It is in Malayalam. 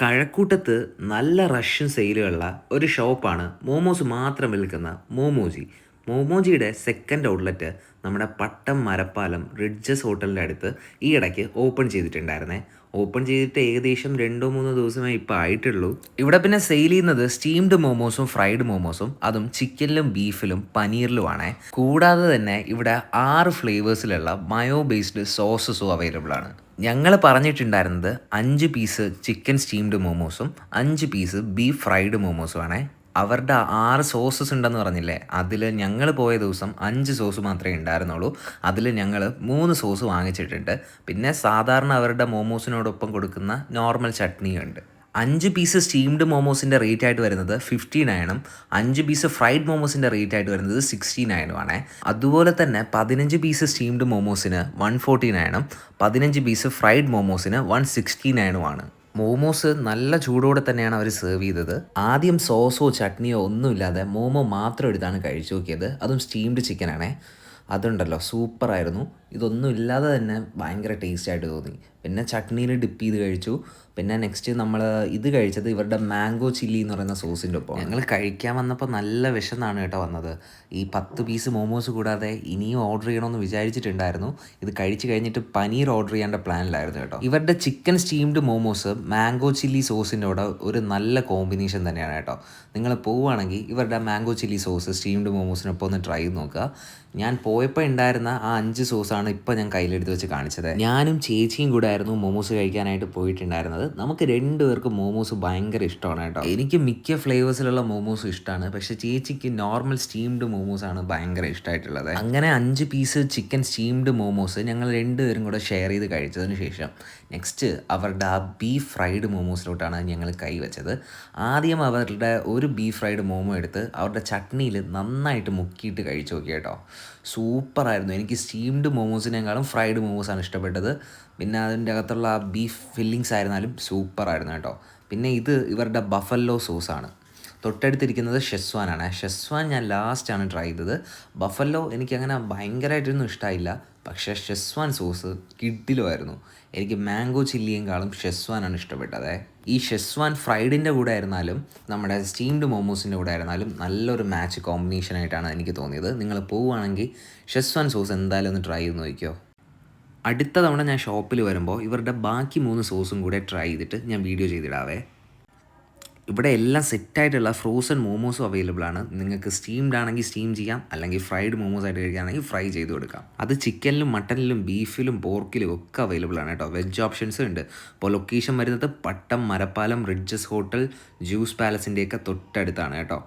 കഴക്കൂട്ടത്ത് നല്ല റഷ്യൻ സെയിലുകളുള്ള ഒരു ഷോപ്പാണ് മോമോസ് മാത്രം വിൽക്കുന്ന മോമോജി. മോമോജിയുടെ സെക്കൻഡ് ഔട്ട്ലെറ്റ് നമ്മുടെ പട്ടം മരപ്പാലം റിഡ്ജസ് ഹോട്ടലിന്റെ അടുത്ത് ഈ ഇടയ്ക്ക് ഓപ്പൺ ചെയ്തിട്ടുണ്ടായിരുന്നേ. ഓപ്പൺ ചെയ്തിട്ട് ഏകദേശം രണ്ടോ മൂന്നോ ദിവസമേ ഇപ്പോൾ ആയിട്ടുള്ളൂ. ഇവിടെ പിന്നെ സെയിൽ ചെയ്യുന്നത് സ്റ്റീംഡ് മോമോസും ഫ്രൈഡ് മോമോസും അതും ചിക്കനിലും ബീഫിലും പനീറിലുമാണേ. കൂടാതെ തന്നെ ഇവിടെ ആറ് ഫ്ലേവേഴ്സിലുള്ള മയോ ബേസ്ഡ് സോസസും അവൈലബിൾ ആണ്. ഞങ്ങൾ പറഞ്ഞിട്ടുണ്ടായിരുന്നത് അഞ്ച് പീസ് ചിക്കൻ സ്റ്റീംഡ് മോമോസും അഞ്ച് പീസ് ബീഫ് ഫ്രൈഡ് മോമോസും ആണേ. അവരുടെ ആറ് സോസസ് ഉണ്ടെന്ന് പറഞ്ഞില്ലേ? അതിൽ ഞങ്ങൾ പോയ ദിവസം അഞ്ച് സോസ് മാത്രമേ ഉണ്ടായിരുന്നുള്ളൂ. അതിൽ ഞങ്ങൾ മൂന്ന് സോസ് വാങ്ങിച്ചിട്ടുണ്ട്. പിന്നെ സാധാരണ അവരുടെ മോമോസിനോടൊപ്പം കൊടുക്കുന്ന നോർമൽ ചട്നിയുണ്ട്. അഞ്ച് പീസ് സ്റ്റീംഡ് മോമോസിന്റെ റേറ്റ് ആയിട്ട് വരുന്നത് ഫിഫ്റ്റി നയനും അഞ്ച് പീസ് ഫ്രൈഡ് മോമോസിന്റെ റേറ്റ് ആയിട്ട് വരുന്നത് സിക്സ്റ്റി നയനുമാണ് അതുപോലെ തന്നെ പതിനഞ്ച് പീസ് സ്റ്റീംഡ് മോമോസിന് വൺ ഫോർട്ടി നയനും പതിനഞ്ച് പീസ് ഫ്രൈഡ് മോമോസിന് വൺ സിക്സ്റ്റി നയനുമാണ് മോമോസ് നല്ല ചൂടോടെ തന്നെയാണ് അവർ സെർവ് ചെയ്തത്. ആദ്യം സോസോ ചട്നിയോ ഒന്നുമില്ലാതെ മോമോ മാത്രം എടുത്താണ് കഴിച്ചു നോക്കിയത്. അതും സ്റ്റീംഡ് ചിക്കനാണേ അതുണ്ടല്ലോ സൂപ്പറായിരുന്നു ഇതൊന്നും ഇല്ലാതെ തന്നെ ഭയങ്കര ടേസ്റ്റ് ആയിട്ട് തോന്നി. പിന്നെ ചട്നിയിൽ ഡിപ്പ് ചെയ്ത് കഴിച്ചു. പിന്നെ നെക്സ്റ്റ് നമ്മൾ ഇത് കഴിച്ചത് ഇവരുടെ മാംഗോ ചില്ലി എന്ന് പറയുന്ന സോസിന്റെ ഒപ്പം ഞങ്ങൾ കഴിക്കാൻ വന്നപ്പോൾ നല്ല വിശന്നാണ് കേട്ടോ വന്നത്. ഈ പത്ത് പീസ് മോമോസ് കൂടാതെ ഇനിയും ഓർഡർ ചെയ്യണമെന്ന് വിചാരിച്ചിട്ടുണ്ടായിരുന്നു. ഇത് കഴിച്ചു കഴിഞ്ഞിട്ട് പനീർ ഓർഡർ ചെയ്യേണ്ട പ്ലാനിലായിരുന്നു കേട്ടോ. ഇവരുടെ chicken steamed momos mango chilli സോസിന്റെ കൂടെ ഒരു നല്ല കോമ്പിനേഷൻ തന്നെയാണ് കേട്ടോ. നിങ്ങൾ പോവുകയാണെങ്കിൽ ഇവരുടെ മാംഗോ ചില്ലി സോസ് സ്റ്റീംഡ് മോമോസിനൊപ്പം ഒന്ന് ട്രൈ ചെയ്ത് നോക്കുക. ഞാൻ പോയപ്പോൾ ഉണ്ടായിരുന്ന ആ അഞ്ച് സോസാണ് ഇപ്പോൾ ഞാൻ കയ്യിലെടുത്ത് വെച്ച് കാണിച്ചത്. ഞാനും ചേച്ചിയും കൂടെ ആയിരുന്നു മോമോസ് കഴിക്കാനായിട്ട് പോയിട്ടുണ്ടായിരുന്നത്. നമുക്ക് രണ്ടുപേർക്കും മോമോസ് ഭയങ്കര ഇഷ്ടമാണ് കേട്ടോ. എനിക്ക് മിക്ക ഫ്ലേവേഴ്സിലുള്ള മോമോസ് ഇഷ്ടമാണ് പക്ഷെ ചേച്ചിക്ക് നോർമൽ സ്റ്റീംഡ് മോമോസ് ആണ് ഭയങ്കര ഇഷ്ടമായിട്ടുള്ളത് അങ്ങനെ അഞ്ച് പീസ് ചിക്കൻ സ്റ്റീംഡ് മോമോസ് ഞങ്ങൾ രണ്ടുപേരും കൂടെ ഷെയർ ചെയ്ത് കഴിച്ചതിന് ശേഷം നെക്സ്റ്റ് അവരുടെ ആ ബീഫ് ഫ്രൈഡ് മോമോസിലോട്ടാണ് ഞങ്ങൾ കൈവച്ചത് ആദ്യം അവരുടെ ഒരു ബീഫ് ഫ്രൈഡ് മോമോ എടുത്ത് അവരുടെ ചട്നിയിൽ നന്നായിട്ട് മുക്കിയിട്ട് കഴിച്ചു നോക്കി കേട്ടോ. സൂപ്പറായിരുന്നു. എനിക്ക് സ്റ്റീംഡ് മോമോസിനേക്കാളും ഫ്രൈഡ് മോമോസാണ് ഇഷ്ടപ്പെട്ടത്. പിന്നെ അതിന്റെ അകത്തുള്ള ബീഫ് ഫില്ലിങ്സ് ആയിരുന്നാലും സൂപ്പറായിരുന്നു കേട്ടോ. പിന്നെ ഇത് ഇവരുടെ ബഫല്ലോ സോസാണ് തൊട്ടടുത്തിരിക്കുന്നത് ഷെസ്വാനാണ് ഷെസ്വാൻ ഞാൻ ലാസ്റ്റാണ് ട്രൈ ചെയ്തത്. ബഫല്ലോ എനിക്കങ്ങനെ ഭയങ്കരമായിട്ടൊന്നും ഇഷ്ടമായില്ല പക്ഷേ ഷെസ്വാൻ സോസ് കിഡിലുമായിരുന്നു എനിക്ക് മാംഗോ ചില്ലിയേക്കാളും ഷെസ്വാനാണ് ഇഷ്ടപ്പെട്ടത്. ഈ ഷെസ്വാൻ ഫ്രൈഡിന്റെ കൂടെ ആയിരുന്നാലും നമ്മുടെ സ്റ്റീംഡ് മോമോസിന്റെ കൂടെ ആയിരുന്നാലും നല്ലൊരു മാച്ച് കോമ്പിനേഷൻ ആയിട്ടാണ് എനിക്ക് തോന്നിയത്. നിങ്ങൾ പോവുകയാണെങ്കിൽ ഷെസ്വാൻ സോസ് എന്തായാലും ഒന്ന് ട്രൈ ചെയ്ത് നോക്കിയോ അടുത്ത തവണ ഞാൻ ഷോപ്പിൽ വരുമ്പോൾ ഇവരുടെ ബാക്കി മൂന്ന് സോസും കൂടെ ട്രൈ ചെയ്തിട്ട് ഞാൻ വീഡിയോ ചെയ്തിടാവേ. ഇവിടെ എല്ലാം സെറ്റായിട്ടുള്ള ഫ്രോസൺ മോമോസും അവൈലബിൾ ആണ്. നിങ്ങൾക്ക് സ്റ്റീംഡ് ആണെങ്കിൽ സ്റ്റീം ചെയ്യാം അല്ലെങ്കിൽ ഫ്രൈഡ് മോമോസ് ആയിട്ട് കഴിക്കുകയാണെങ്കിൽ ഫ്രൈ ചെയ്ത് കൊടുക്കാം. അത് ചിക്കനിലും മട്ടനിലും ബീഫിലും പോർക്കിലും ഒക്കെ അവൈലബിൾ ആണ് കേട്ടോ. വെജ് ഓപ്ഷൻസും ഉണ്ട്. അപ്പോൾ ലൊക്കേഷൻ വരുന്നത് Pattom Marappalam Ridges hotel juice പാലസിന്റെയൊക്കെ തൊട്ടടുത്താണ് കേട്ടോ.